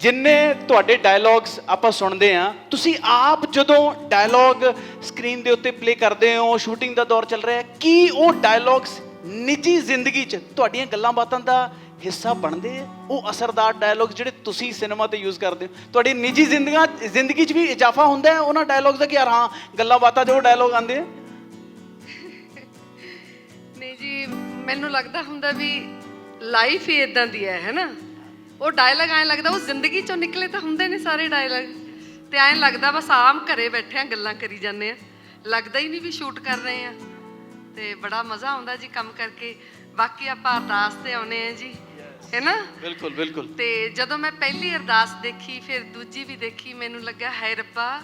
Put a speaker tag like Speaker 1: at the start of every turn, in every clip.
Speaker 1: ਜਿੰਨੇ ਤੁਹਾਡੇ ਡਾਇਲੌਗਸ ਆਪਾਂ ਸੁਣਦੇ ਆ ਤੁਸੀਂ ਆਪ ਜਦੋਂ ਡਾਇਲੌਗ ਸਕਰੀਨ ਦੇ ਉੱਤੇ ਪਲੇ ਕਰਦੇ ਹੋ ਸ਼ੂਟਿੰਗ ਦਾ ਦੌਰ ਚੱਲ ਰਿਹਾ ਹੈ, ਕੀ ਉਹ ਡਾਇਲੌਗਸ ਨਿੱਜੀ ਜ਼ਿੰਦਗੀ 'ਚ ਤੁਹਾਡੀਆਂ ਗੱਲਾਂ ਬਾਤਾਂ ਦਾ ਹਿੱਸਾ ਬਣਦੇ ਆ? ਉਹ ਅਸਰਦਾਰ ਡਾਇਲੌਗ ਜਿਹੜੇ ਤੁਸੀਂ ਸਿਨੇਮਾ ਤੇ ਯੂਜ਼ ਕਰਦੇ ਹੋ। ਤੁਹਾਡੀ ਨਿੱਜੀ ਜ਼ਿੰਦਗੀਆਂ ਜ਼ਿੰਦਗੀ 'ਚ ਵੀ ਇਜ਼ਾਫਾ ਹੁੰਦਾ ਹੈ ਉਹਨਾਂ ਡਾਇਲੌਗਸ ਦਾ ਕਿ ਯਾਰ ਹਾਂ, ਗੱਲਾਂ ਬਾਤਾਂ 'ਚ ਉਹ ਡਾਇਲੌਗ ਆਉਂਦੇ ਆ?
Speaker 2: ਨਹੀਂ ਜੀ, ਮੈਨੂੰ ਲੱਗਦਾ ਹੁੰਦਾ ਵੀ ਲਾਈਫ ਹੀ ਇਦਾਂ ਦੀ ਹੈ ਹੈਨਾ ਉਹ ਡਾਇਲੌਗ ਐਂ ਲੱਗਦਾ ਉਹ ਜ਼ਿੰਦਗੀ ਚੋਂ ਨਿਕਲੇ ਤਾਂ ਹੁੰਦੇ ਨੇ ਸਾਰੇ ਡਾਇਲੌਗ ਤੇ ਐਂ ਲੱਗਦਾ ਬਸ ਆਮ ਘਰੇ ਬੈਠੇ ਆ ਗੱਲਾਂ ਕਰੀ ਜਾਂਦੇ ਆ। ਲੱਗਦਾ ਹੀ ਨਹੀਂ ਵੀ ਸ਼ੂਟ ਕਰ ਰਹੇ ਆ। ਤੇ ਬੜਾ ਮਜ਼ਾ ਆਉਂਦਾ ਜੀ ਕੰਮ ਕਰਕੇ। ਬਾਕੀ ਆਪਾਂ ਅਰਦਾਸ ਤੇ ਆਉਨੇ ਆ ਜੀ। ਹੈਨਾ?
Speaker 1: ਬਿਲਕੁਲ ਬਿਲਕੁਲ।
Speaker 2: ਤੇ ਜਦੋਂ ਮੈਂ ਪਹਿਲੀ ਅਰਦਾਸ ਦੇਖੀ ਫਿਰ ਦੂਜੀ ਵੀ ਦੇਖੀ ਮੈਨੂੰ ਲੱਗਾ ਹਾਏ ਰੱਬਾ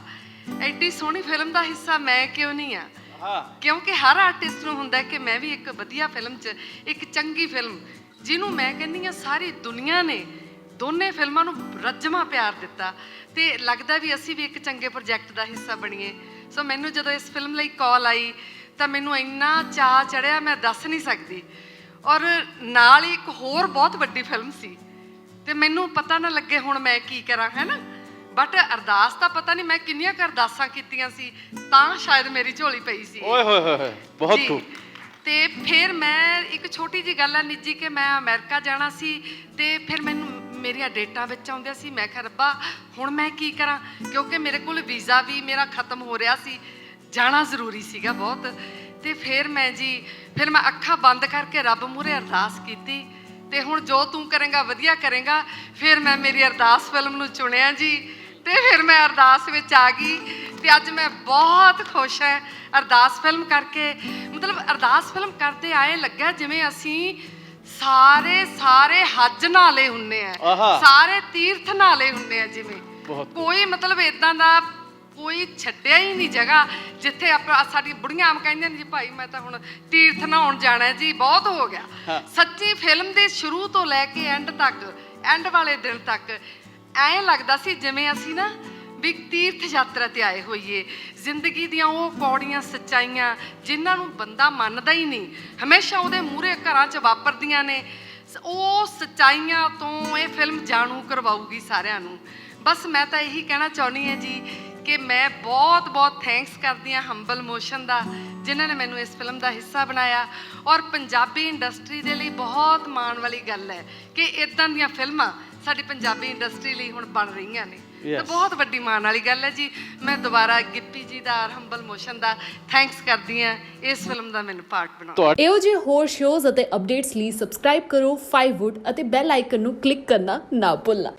Speaker 2: ਐਡੀ ਸੋਹਣੀ ਫਿਲਮ ਦਾ ਹਿੱਸਾ ਮੈਂ ਕਿਉਂ ਨਹੀਂ ਆ?
Speaker 1: ਹਾਂ।
Speaker 2: ਕਿਉਂਕਿ ਹਰ ਆਰਟਿਸਟ ਨੂੰ ਹੁੰਦਾ ਹੈ ਕਿ ਮੈਂ ਵੀ ਇੱਕ ਵਧੀਆ ਫਿਲਮ 'ਚ ਇੱਕ ਚੰਗੀ ਫਿਲਮ ਜਿਹਨੂੰ ਮੈਂ ਕਹਿੰਦੀ ਆ ਸਾਰੀ ਦੁਨੀਆ ਨੇ ਦੋਨੇ ਫਿਲਮਾਂ ਨੂੰ ਰੱਜਮਾ ਪਿਆਰ ਦਿੱਤਾ ਤੇ ਲੱਗਦਾ ਵੀ ਅਸੀਂ ਵੀ ਇੱਕ ਚੰਗੇ ਪ੍ਰੋਜੈਕਟ ਦਾ ਹਿੱਸਾ ਬਣੀਏ। ਸੋ ਮੈਨੂੰ ਜਦੋਂ ਇਸ ਫਿਲਮ ਲਈ ਕਾਲ ਆਈ ਤਾਂ ਮੈਨੂੰ ਇੰਨਾ ਚਾਅ ਚੜਿਆ ਮੈਂ ਦੱਸ ਨਹੀਂ ਸਕਦੀ। ਔਰ ਨਾਲ ਹੀ ਇੱਕ ਹੋਰ ਬਹੁਤ ਵੱਡੀ ਫਿਲਮ ਸੀ ਤੇ ਮੈਨੂੰ ਪਤਾ ਨਾ ਲੱਗੇ ਹੁਣ ਮੈਂ ਕੀ ਕਰਾਂ ਹੈਨਾ ਬਟ ਅਰਦਾਸ ਤਾਂ ਪਤਾ ਨਹੀਂ ਮੈਂ ਕਿੰਨੀਆਂ ਕੁ ਅਰਦਾਸਾਂ ਕੀਤੀਆਂ ਸੀ ਤਾਂ ਸ਼ਾਇਦ ਮੇਰੀ ਝੋਲੀ ਪਈ ਸੀ।
Speaker 1: ਓਏ ਹੋਏ ਹੋਏ ਹੋਏ ਬਹੁਤ
Speaker 2: ਜੀ।
Speaker 1: ਖੂਬ।
Speaker 2: ਤੇ ਫਿਰ ਮੈਂ ਇੱਕ ਛੋਟੀ ਜੀ ਗੱਲ ਆ ਨਿੱਜੀ ਕਿ ਮੈਂ ਅਮਰੀਕਾ ਜਾਣਾ ਸੀ ਤੇ ਫਿਰ ਮੈਨੂੰ ਮੇਰੀਆਂ ਡੇਟਾਂ ਵਿੱਚ ਆਉਂਦੀਆਂ ਸੀ। ਮੈਂ ਕਿਹਾ, ਰੱਬਾ, ਹੁਣ ਮੈਂ ਕੀ ਕਰਾਂ? ਕਿਉਂਕਿ ਮੇਰੇ ਕੋਲ ਵੀਜ਼ਾ ਵੀ ਮੇਰਾ ਖਤਮ ਹੋ ਰਿਹਾ ਸੀ। ਜਾਣਾ ਜ਼ਰੂਰੀ ਸੀਗਾ ਬਹੁਤ। ਤੇ ਫਿਰ ਮੈਂ ਜੀ, ਫਿਰ ਮੈਂ ਅੱਖਾਂ ਬੰਦ ਕਰਕੇ ਰੱਬ ਮੂਹਰੇ ਅਰਦਾਸ ਕੀਤੀ। ਤੇ ਹੁਣ ਜੋ ਤੂੰ ਕਰੇਗਾ, ਵਧੀਆ ਕਰੇਗਾ। ਫਿਰ ਮੈਂ ਮੇਰੀ ਅਰਦਾਸ ਫਿਲਮ ਨੂੰ ਚੁਣਿਆ ਜੀ। ਤੇ ਫਿਰ ਮੈਂ ਅਰਦਾਸ ਵਿੱਚ ਆ ਗਈ। ਤੇ ਅੱਜ ਮੈਂ ਬਹੁਤ ਖੁਸ਼ ਹਾਂ ਅਰਦਾਸ ਫਿਲਮ ਕਰਕੇ। ਮਤਲਬ ਅਰਦਾਸ ਫਿਲਮ ਕਰਦੇ ਆਏ ਲੱਗਾ ਜਿਵੇਂ ਅਸੀਂ ਸਾਰੇ ਸਾਰੇ ਹੱਜ ਨਾਲੇ ਹੁੰਨੇ ਆ
Speaker 1: ਆਹਾ।
Speaker 2: ਸਾਰੇ ਤੀਰਥ ਨਾਲੇ ਹੁੰਨੇ ਆ ਜਿਵੇਂ
Speaker 1: ਬਹੁਤ।
Speaker 2: ਕੋਈ ਮਤਲਬ ਇਦਾਂ ਦਾ ਕੋਈ ਛੱਡਿਆ ਹੀ ਨਹੀਂ ਜਗ੍ਹਾ ਜਿੱਥੇ ਆਪਾਂ ਸਾਡੀ ਬੁੜੀਆਂ ਆਮ ਕਹਿੰਦੀਆਂ ਨੇ ਜੀ ਭਾਈ ਮੈਂ ਤਾਂ ਹੁਣ ਤੀਰਥ ਨਹਾਉਣ ਜਾਣਾ ਹੈ ਜੀ ਬਹੁਤ ਹੋ ਗਿਆ
Speaker 1: ਹਾਂ।
Speaker 2: ਸੱਚੀ ਫਿਲਮ ਦੇ ਸ਼ੁਰੂ ਤੋਂ ਲੈ ਕੇ ਐਂਡ ਤੱਕ ਐਂਡ ਵਾਲੇ ਦਿਨ ਤੱਕ ਐਂ ਲੱਗਦਾ ਸੀ ਜਿਵੇਂ ਅਸੀਂ ਨਾ ਵੀ ਤੀਰਥ ਯਾਤਰਾ ਤੇ ਆਏ ਹੋਈਏ। ਜ਼ਿੰਦਗੀ ਦੀਆਂ ਉਹ ਕੌੜੀਆਂ ਸੱਚਾਈਆਂ ਜਿਨ੍ਹਾਂ ਨੂੰ ਬੰਦਾ ਮੰਨਦਾ ਹੀ ਨਹੀਂ, ਹਮੇਸ਼ਾ ਉਹਦੇ ਮੂਹਰੇ ਘਰਾਂ 'ਚ ਵਾਪਰਦੀਆਂ ਨੇ। ਸ- ਉਹ ਸੱਚਾਈਆਂ ਤੋਂ ਇਹ ਫਿਲਮ ਜਾਣੂ ਕਰਵਾਊਗੀ ਸਾਰਿਆਂ ਨੂੰ। ਬਸ ਮੈਂ ਤਾਂ ਇਹੀ ਕਹਿਣਾ ਚਾਹੁੰਦੀ ਹਾਂ ਜੀ ਕਿ ਮੈਂ ਬਹੁਤ ਬਹੁਤ ਥੈਂਕਸ ਕਰਦੀ ਹਾਂ ਹੰਬਲ ਮੋਸ਼ਨ ਦਾ, ਜਿਨ੍ਹਾਂ ਨੇ ਮੈਨੂੰ ਇਸ ਫਿਲਮ ਦਾ ਹਿੱਸਾ ਬਣਾਇਆ। ਔਰ ਪੰਜਾਬੀ ਇੰਡਸਟਰੀ ਦੇ ਲਈ ਬਹੁਤ ਮਾਣ ਵਾਲੀ ਗੱਲ ਹੈ ਕਿ ਇਦਾਂ ਦੀਆਂ ਫਿਲਮਾਂ ਸਾਡੀ ਪੰਜਾਬੀ ਇੰਡਸਟਰੀ ਲਈ ਹੁਣ ਬਣ ਰਹੀਆਂ ਨੇ। ਤੇ. ਬਹੁਤ ਵੱਡੀ ਮਾਣ ਵਾਲੀ ਗੱਲ ਹੈ ਜੀ। ਮੈਂ ਦੁਬਾਰਾ ਗਿੱਪੀ ਜੀ ਦਾ ਔਰ ਹੰਬਲ ਮੋਸ਼ਨ ਦਾ ਥੈਂਕਸ ਕਰਦੀ ਹਾਂ। ਇਸ ਫਿਲਮ ਦਾ ਮੈਨੂੰ ਪਾਰਟ ਬਣਾਉਣ
Speaker 1: ਤੁਹਾਡੇ
Speaker 3: ਇਹੋ ਜਿਹੇ ਹੋਰ ਸ਼ੋਜ਼ ਅਤੇ ਅਪਡੇਟਸ ਲਈ ਸਬਸਕ੍ਰਾਈਬ ਕਰੋ 5wood ਅਤੇ ਬੈਲ ਆਈਕਨ ਨੂੰ ਕਲਿੱਕ ਕਰਨਾ ਨਾ ਭੁੱਲਣਾ।